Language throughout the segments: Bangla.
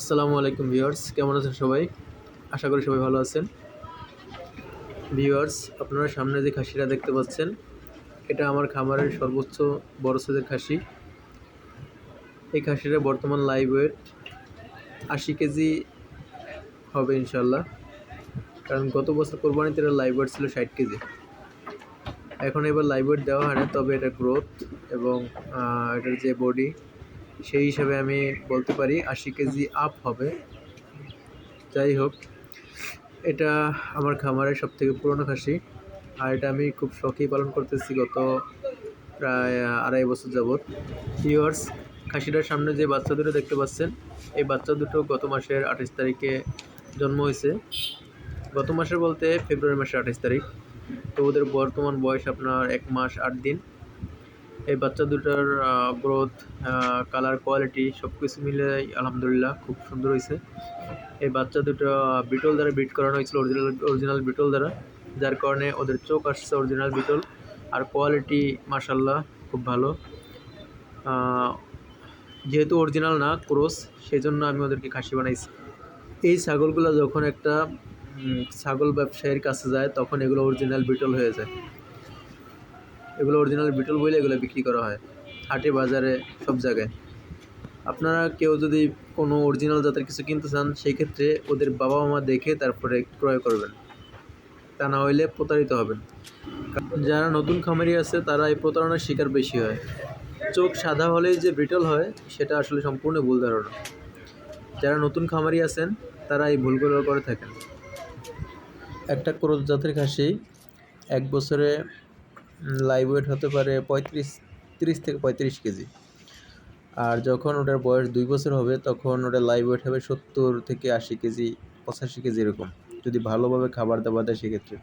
আসসালামু আলাইকুম ভিউয়ার্স, কেমন আছেন সবাই? আশা করি সবাই ভালো আছেন। ভিউয়ার্স, আপনারা সামনে যে খাসিটা দেখতে পাচ্ছেন, এটা আমার খামারের সর্বোচ্চ বড় সাইজের খাসি। এই খাসিটা বর্তমান লাইভ ওয়েট আশি কেজি হবে ইনশাল্লাহ কারণ গত বছর কোরবানিতে এটা লাইভ ওয়েট ছিল ষাট কেজি। এখন এবার লাইভ ওয়েট দেওয়া হয় না, তবে এটা গ্রোথ এবং এটার যে বডি সেই হিসাবে আমি বলতে পারি আশি কেজি আপ হবে। যাই হোক এটা আমার খামারের সব থেকে পুরনো খাসি। আর এটা আমি খুব শখেই পালন করতেছি গত প্রায় আড়াই বছর যাবৎ। ভিউয়ার্স খাসিটার সামনে যে বাচ্চা দুটো দেখতে পাচ্ছেন, এই বাচ্চা দুটো গত মাসের আঠাশ তারিখে জন্ম হয়েছে। গত মাসের বলতে ফেব্রুয়ারি মাসের আঠাশ তারিখ। তো ওদের বর্তমান বয়স আপনার এক মাস আট দিন। এই বাচ্চা দুটার গ্রোথ কালার কোয়ালিটি সব কিছু মিলে আলহামদুলিল্লাহ খুব সুন্দর হয়েছে এই বাচ্চা দুটো বিটল দ্বারা বিট করানো হয়েছিল অরিজিনাল অরিজিনাল বিটল দ্বারা। যার কারণে ওদের চোখ আসছে অরিজিনাল বিটল আর কোয়ালিটি মাসাল্লাহ খুব ভালো। যেহেতু অরিজিনাল না, ক্রোস সেই জন্য আমি ওদেরকে খাসি বানাইছি। এই ছাগলগুলো যখন একটা ছাগল ব্যবসায়ীর কাছে যায়, তখন এগুলো অরিজিনাল বিটল হয়ে যায়। এগুলো অরিজিনাল বিটল বলে এগুলো বিক্রি করা হয়। হাটে, বাজারে, সব জায়গায়। আপনারা কেউ যদি কোনো অরিজিনাল জাতের কিছু কিনতে চান, সেই ক্ষেত্রে ওদের বাবা মা দেখে তারপরে ক্রয় করবেন। তা না হইলে প্রতারিত হবেন। যারা নতুন খামারি আছে, তারা এই প্রতারণার শিকার বেশি হয়। চোখ সাদা হলেই যে ব্রিটল হয়, সেটা আসলে সম্পূর্ণ ভুল ধারণা। যারা নতুন খামারি আছেন, তারা এই ভুলগুলো করে থাকেন। একটা ক্রোধ জাতের খাসি এক বছরে লাইভ ওয়েট হতে পারে পঁয়ত্রিশ, তিরিশ থেকে পঁয়ত্রিশ কেজি। আর যখন ওটার বয়স দুই বছর হবে, তখন ওটা লাইভ ওয়েট হবে সত্তর থেকে আশি কেজি, পঁচাশি কেজি এরকম, যদি ভালোভাবে খাবার দাবার দেয় সেক্ষেত্রে।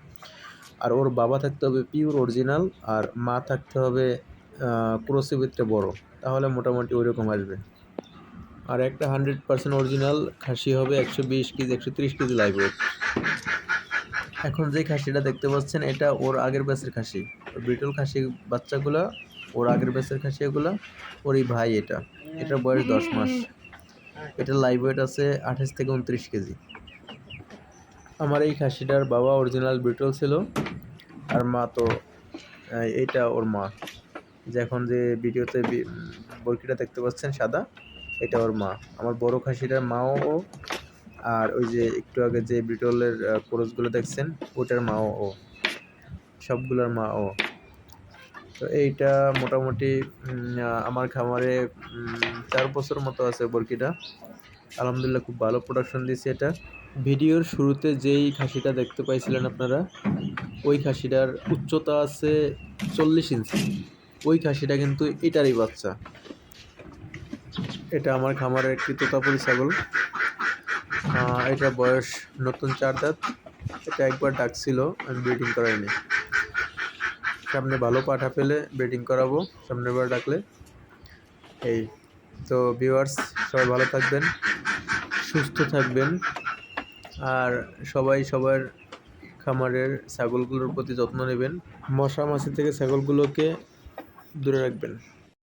আর ওর বাবা থাকতে হবে পিওর অরিজিনাল আর মা থাকতে হবে ক্রোসের ভিতরে বড়, তাহলে মোটামুটি ওই রকম আসবে। আর একটা হান্ড্রেড পার্সেন্ট অরিজিনাল খাসি হবে একশো বিশ কেজি, একশো তিরিশ কেজি লাইভ ওয়েট। এখন যে খাসিটা দেখতে পাচ্ছেন, এটা ওর আগের ব্যাচের খাসি। ব্রিটল খাসি বাচ্চাগুলো, ওর আগের ব্যাচের খাসি এগুলো, ওরই ভাই এটা। এটার বয়স দশ মাস। এটা লাইভ ওয়েট আছে আঠাশ থেকে উনত্রিশ কেজি। আমার এই খাসিটার বাবা অরিজিনাল ব্রিটল ছিল, আর মা তো এইটা ওর মা। যে এখন যে ভিডিওতে বরকিটা দেখতে পাচ্ছেন সাদা, এটা ওর মা। আমার বড় খাসিটার মাও আর ওই যে একটু আগে যে ব্রিটলের কোরসগুলো দেখছেন, ওটার মা ও সবগুলোর মা ও। তো এইটা মোটামুটি আমার খামারে চার বছর মতো আছে বরকিটা। আলহামদুলিল্লাহ খুব ভালো প্রোডাকশন দিয়েছে এটা। ভিডিওর শুরুতে যেই খাসিটা দেখতে পাইছিলেন আপনারা, ওই খাসিটার উচ্চতা আছে চল্লিশ ইঞ্চি। ওই খাসিটা কিন্তু এটারই বাচ্চা। এটা আমার খামারের একটি তোতাপুরি ছাগল। এটা বয়স নতুন চার দাঁত। এটা একবার ডাকছিল, আমি ব্রিডিং করাইনি। সামনে ভালো পাঠা পেলে ব্রিডিং করাবো সামনের বার ডাকলে। এই তো ভিউয়ার্স সবাই ভালো থাকবেন, সুস্থ থাকবেন। আর সবাই সবার খামারের ছাগলগুলোর প্রতি যত্ন নেবেন। মশা মাছি থেকে ছাগলগুলোকে দূরে রাখবেন।